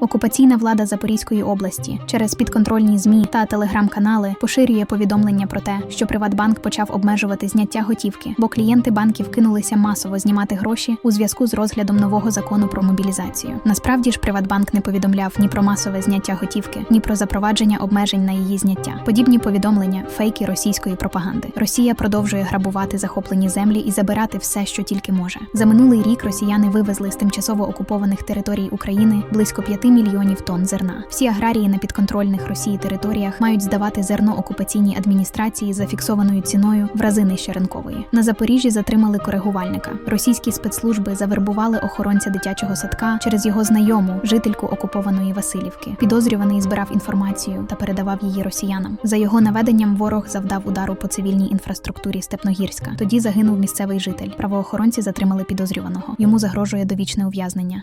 Окупаційна влада Запорізької області через підконтрольні змі та телеграм-канали поширює повідомлення про те, що Приватбанк почав обмежувати зняття готівки, бо клієнти банків кинулися масово знімати гроші у зв'язку з розглядом нового закону про мобілізацію. Насправді ж Приватбанк не повідомляв ні про масове зняття готівки, ні про запровадження обмежень на її зняття. Подібні повідомлення фейки російської пропаганди. Росія продовжує грабувати захоплені землі і забирати все, що тільки може. За минулий рік росіяни вивезли з тимчасово окупованих територій України близько 5 мільйонів тонн зерна. Всі аграрії на підконтрольних Росії територіях мають здавати зерно окупаційній адміністрації за фіксованою ціною в рази нижче ринкової. На Запоріжжі затримали коригувальника. Російські спецслужби завербували охоронця дитячого садка через його знайому, жительку окупованої Васильівки. Підозрюваний збирав інформацію та передавав її росіянам. За його наведенням ворог завдав удару по цивільній інфраструктурі Степногірська. Тоді загинув місцевий житель. Правоохоронці затримали підозрюваного. Йому загрожує довічне ув'язнення.